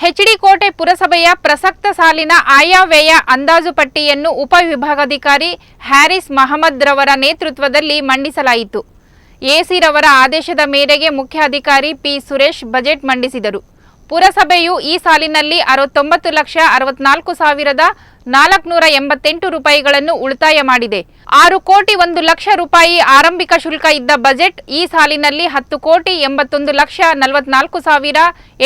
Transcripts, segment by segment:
HD ಕೋಟೆ ಪುರಸಭೆಯ ಪ್ರಸಕ್ತ ಸಾಲಿನ ಆಯವ್ಯಯ ಅಂದಾಜು ಪಟ್ಟಿಯನ್ನು ಉಪವಿಭಾಗಾಧಿಕಾರಿ ಹ್ಯಾರಿಸ್ ಮಹಮ್ಮದ್ ರವರ ನೇತೃತ್ವದಲ್ಲಿ ಮಂಡಿಸಲಾಯಿತು. ಎಸಿ ರವರ ಆದೇಶದ ಮೇರೆಗೆ ಮುಖ್ಯಾಧಿಕಾರಿ ಪಿ ಸುರೇಶ್ ಬಜೆಟ್ ಮಂಡಿಸಿದರು. ಪುರಸಭೆಯು ಈ ಸಾಲಿನಲ್ಲಿ ಅರವತ್ತೊಂಬತ್ತು ಲಕ್ಷ ಅರವತ್ನಾಲ್ಕು ಸಾವಿರದ ನಾಲ್ಕುನೂರ ಎಂಬತ್ತೆಂಟು ರೂಪಾಯಿಗಳನ್ನು ಉಳಿತಾಯ ಮಾಡಿದೆ. ಆರು ಕೋಟಿ ಒಂದು ಲಕ್ಷ ರೂಪಾಯಿ ಆರಂಭಿಕ ಶುಲ್ಕ ಇದ್ದ ಬಜೆಟ್ ಈ ಸಾಲಿನಲ್ಲಿ ಹತ್ತು ಕೋಟಿ ಎಂಬತ್ತೊಂದು ಲಕ್ಷ ನಲವತ್ನಾಲ್ಕು ಸಾವಿರ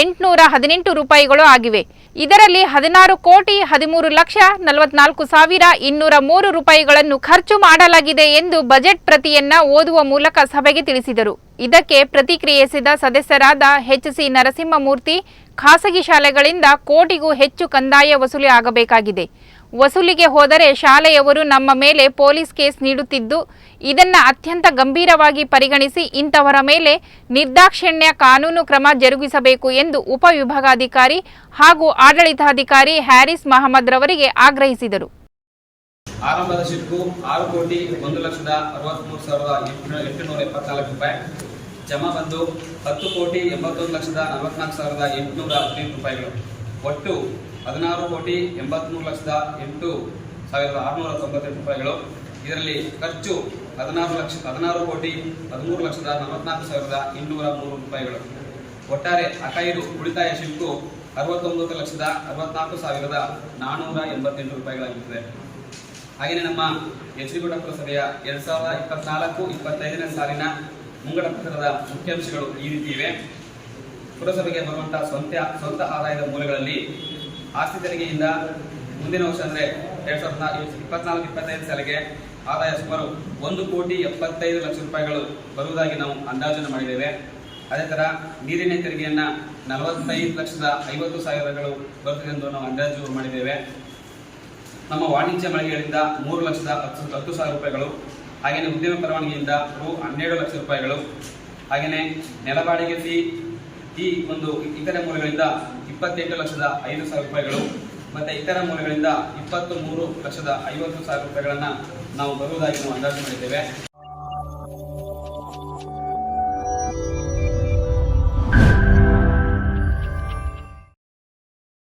ಎಂಟುನೂರ ಹದಿನೆಂಟು ರೂಪಾಯಿಗಳು ಆಗಿವೆ. ಇದರಲ್ಲಿ ಹದಿನಾರು ಕೋಟಿ ಹದಿಮೂರು ಲಕ್ಷ ನಲವತ್ನಾಲ್ಕು ಸಾವಿರ ಇನ್ನೂರ ಮೂರು ರೂಪಾಯಿಗಳನ್ನು ಖರ್ಚು ಮಾಡಲಾಗಿದೆ ಎಂದು ಬಜೆಟ್ ಪ್ರತಿಯನ್ನ ಓದುವ ಮೂಲಕ ಸಭೆಗೆ ತಿಳಿಸಿದರು. ಇದಕ್ಕೆ ಪ್ರತಿಕ್ರಿಯಿಸಿದ ಸದಸ್ಯರಾದ ಎಚ್ ಸಿ ನರಸಿಂಹಮೂರ್ತಿ ಖಾಸಗಿ ಶಾಲೆಗಳಿಂದ ಕೋಟಿಗೂ ಹೆಚ್ಚು ಕಂದಾಯ ವಸೂಲಿ ಆಗಬೇಕಾಗಿದೆ. ವಸೂಲಿಗೆ ಹೋದರೆ ಶಾಲೆಯವರು ನಮ್ಮ ಮೇಲೆ ಪೊಲೀಸ್ ಕೇಸ್ ನೀಡುತ್ತಿದ್ದು, ಇದನ್ನ ಅತ್ಯಂತ ಗಂಭೀರವಾಗಿ ಪರಿಗಣಿಸಿ ಇಂಥವರ ಮೇಲೆ ನಿರ್ದಾಕ್ಷಿಣ್ಯ ಕಾನೂನು ಕ್ರಮ ಜರುಗಿಸಬೇಕು ಎಂದು ಉಪವಿಭಾಗಾಧಿಕಾರಿ ಹಾಗೂ ಆಡಳಿತಾಧಿಕಾರಿ ಹ್ಯಾರಿಸ್ ಮಹಮ್ಮದ್ ರವರಿಗೆ ಆಗ್ರಹಿಸಿದರು. ಆರಂಭದ ಶಿಲ್ಕು ಆರು ಕೋಟಿ ಒಂದು ಲಕ್ಷದ ಅರವತ್ಮೂರು ಸಾವಿರದ ಎಂಟುನೂರ ಎಪ್ಪತ್ನಾಲ್ಕು ರೂಪಾಯಿ. ಜಮಾ ಬಂದು ಹತ್ತು ಕೋಟಿ ಎಂಬತ್ತೊಂದು ಲಕ್ಷದ ನಲವತ್ನಾಲ್ಕು ಸಾವಿರದ ಎಂಟುನೂರ ಹದಿನೈದು ರೂಪಾಯಿಗಳು. ಒಟ್ಟು ಹದಿನಾರು ಕೋಟಿ ಎಂಬತ್ಮೂರು ಲಕ್ಷದ ಎಂಟು ಸಾವಿರದ ಆರುನೂರ ತೊಂಬತ್ತೆಂಟು ರೂಪಾಯಿಗಳು. ಇದರಲ್ಲಿ ಖರ್ಚು ಹದಿನಾರು ಲಕ್ಷ, ಹದಿನಾರು ಕೋಟಿ ಹದಿಮೂರು ಲಕ್ಷದ ನಲವತ್ನಾಲ್ಕು ಸಾವಿರದ ಇನ್ನೂರ ಮೂರು ರೂಪಾಯಿಗಳು. ಒಟ್ಟಾರೆ ಅಕೈದು ಉಳಿತಾಯ ಶಿಲ್ಕು ಅರವತ್ತೊಂಬತ್ತು ಲಕ್ಷದ ಅರವತ್ನಾಲ್ಕು ಸಾವಿರದ ನಾನ್ನೂರ ಎಂಬತ್ತೆಂಟು ರೂಪಾಯಿಗಳಾಗಿರುತ್ತದೆ. ಹಾಗೆಯೇ ನಮ್ಮ ಎಚ್ ಡಿ ಪುರಸಭೆಯ ಎರಡು ಸಾವಿರದ ಇಪ್ಪತ್ನಾಲ್ಕು, ಇಪ್ಪತ್ತೈದನೇ ಸಾಲಿನ ಮುಂಗಡ ಪತ್ರದ ಮುಖ್ಯಾಂಶಗಳು ಈ ರೀತಿ ಇವೆ. ಪುರಸಭೆಗೆ ಬರುವಂತಹ ಸ್ವಂತ ಸ್ವಂತ ಆದಾಯದ ಮೂಲಗಳಲ್ಲಿ ಆಸ್ತಿ ತೆರಿಗೆಯಿಂದ ಮುಂದಿನ ವರ್ಷ ಅಂದ್ರೆ ಎರಡ್ ಸಾವಿರದ ಇಪ್ಪತ್ನಾಲ್ಕು, ಇಪ್ಪತ್ತೈದು ಸಾಲಿಗೆ ಆದಾಯ ಸುಮಾರು ಒಂದು ಕೋಟಿ ಎಪ್ಪತ್ತೈದು ಲಕ್ಷ ರೂಪಾಯಿಗಳು ಬರುವುದಾಗಿ ನಾವು ಅಂದಾಜನ್ನು ಮಾಡಿದ್ದೇವೆ. ಅದೇ ಥರ ನೀರಿನ ತೆರಿಗೆಯನ್ನ ನಲವತ್ತೈದು ಲಕ್ಷದ ಐವತ್ತು ಸಾವಿರಗಳು ಬರುತ್ತದೆ ಎಂದು ನಾವು ಅಂದಾಜು ಮಾಡಿದ್ದೇವೆ. ನಮ್ಮ ವಾಣಿಜ್ಯ ಮಳಿಗೆಗಳಿಂದ ಮೂರು ಲಕ್ಷದ ಹತ್ತು ಹತ್ತು ಸಾವಿರ ರೂಪಾಯಿಗಳು ಹಾಗೆಯೇ ಉದ್ಯಮ ಪರವಾನಗಿಯಿಂದ ರು ಹನ್ನೆರಡು ಲಕ್ಷ ರೂಪಾಯಿಗಳು. ಹಾಗೆಯೇ ನೆಲಬಾಡಿಗೆ ಫೀ ಈ ಒಂದು ಇತರೆ ಮೂಲಗಳಿಂದ ಇಪ್ಪತ್ತೆಂಟು ಲಕ್ಷದ ಐದು ಸಾವಿರ ರೂಪಾಯಿಗಳು ಮತ್ತೆ ಇತರ ಮೂಲಗಳಿಂದ ಇಪ್ಪತ್ತು ಮೂರು ಲಕ್ಷದ ಐವತ್ತು ಸಾವಿರ ರೂಪಾಯಿಗಳನ್ನು ನಾವು ಬರುವುದಾಗಿ ನಾವು ಅಂದಾಜು ಮಾಡಿದ್ದೇವೆ.